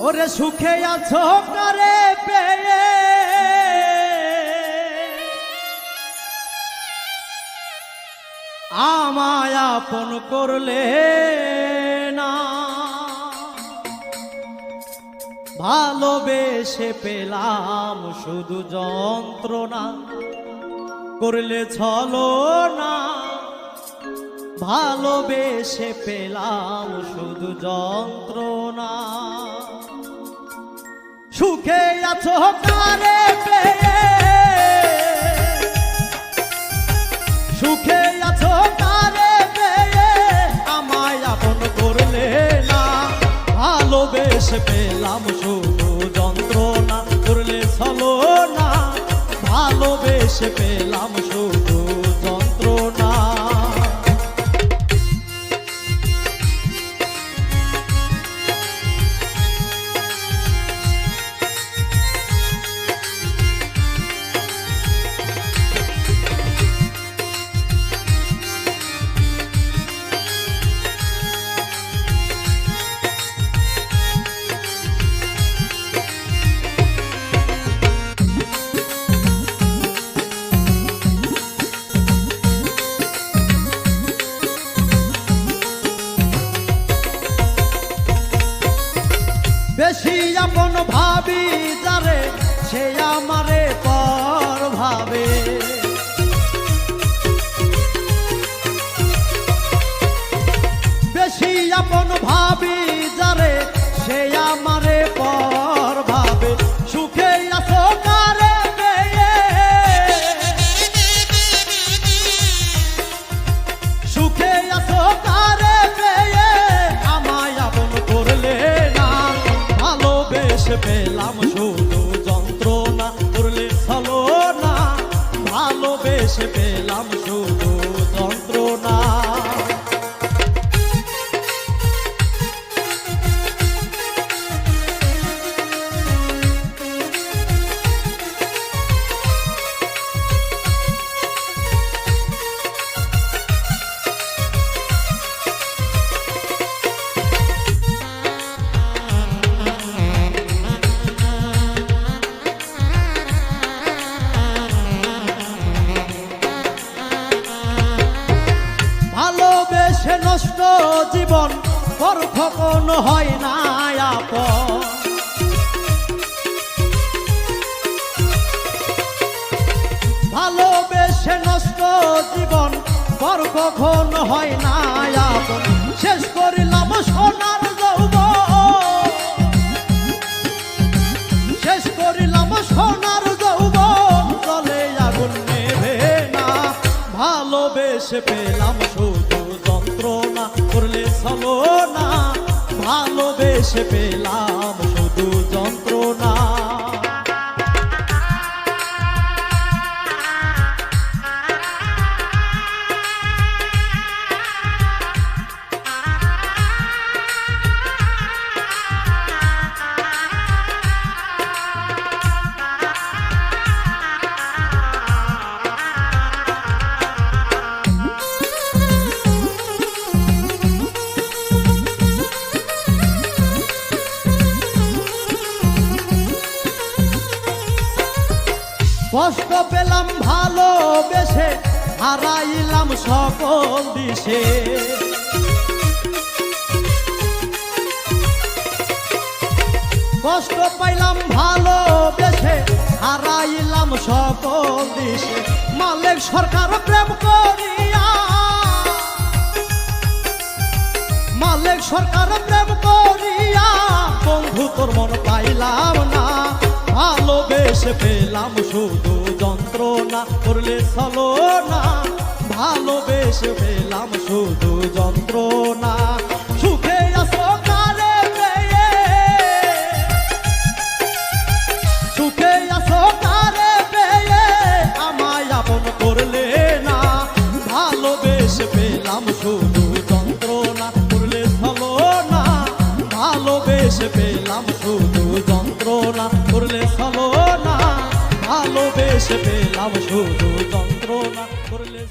ওরে সুখে আছো কারে পেয়ে আমায় আপন করলে না। ভালোবেসে পেলাম শুধু যন্ত্রণা। করলে ছলো না। ভালোবেসে পেলাম শুধু যন্ত্রণা। সুখে আছো কারে পেয়ে? সুখে আছো কারে পেয়ে? আমায় আপন করলে না? ভালোবেসে পেলাম শুধু যন্ত্রণা, করলে চলো না? ভালোবেসে পেলাম শুধু বেশি আপন ভাবি যারে সে আমারে পর ভাবে। ভালোবেসে পেলাম শুধু যন্ত্রণা করলে চলো না ভালোবেসে পেলাম জীবন পর কখনো হয় না ভালোবেসে নষ্ট জীবন পর কখনো হয় না শেষ করিলাম সোনার যৌব শেষ করিলাম সোনার যৌব জলে আগুন নেবে না। ভালোবেসে পেলাম ভালোবেসে পেলাম। কষ্ট পেলাম, ভালোবেসে হারাইলাম সকল দিশে। কষ্ট পাইলাম, ভালোবেসে হারাইলাম সকল দিশে। মালিক সরকার প্রেম করিয়া মালিক সরকার প্রেম করিয়া, বন্ধু তোর মন পাইলাম না। ভালোবেসে পেলাম শুধু যন্ত্রণা, করলে চলো না। ভালোবেসে পেলাম শুধু যন্ত্রণা। সুখে আসো কারে পেয়ে। সুখে আসো কারে পেয়ে। আমায় আপন করলে না। ভালোবেসে পেলাম পেলাম শুধু যন্ত্রণা করলে চলো না। ভালোবেসে পেলাম শুধু যন্ত্রণা করলে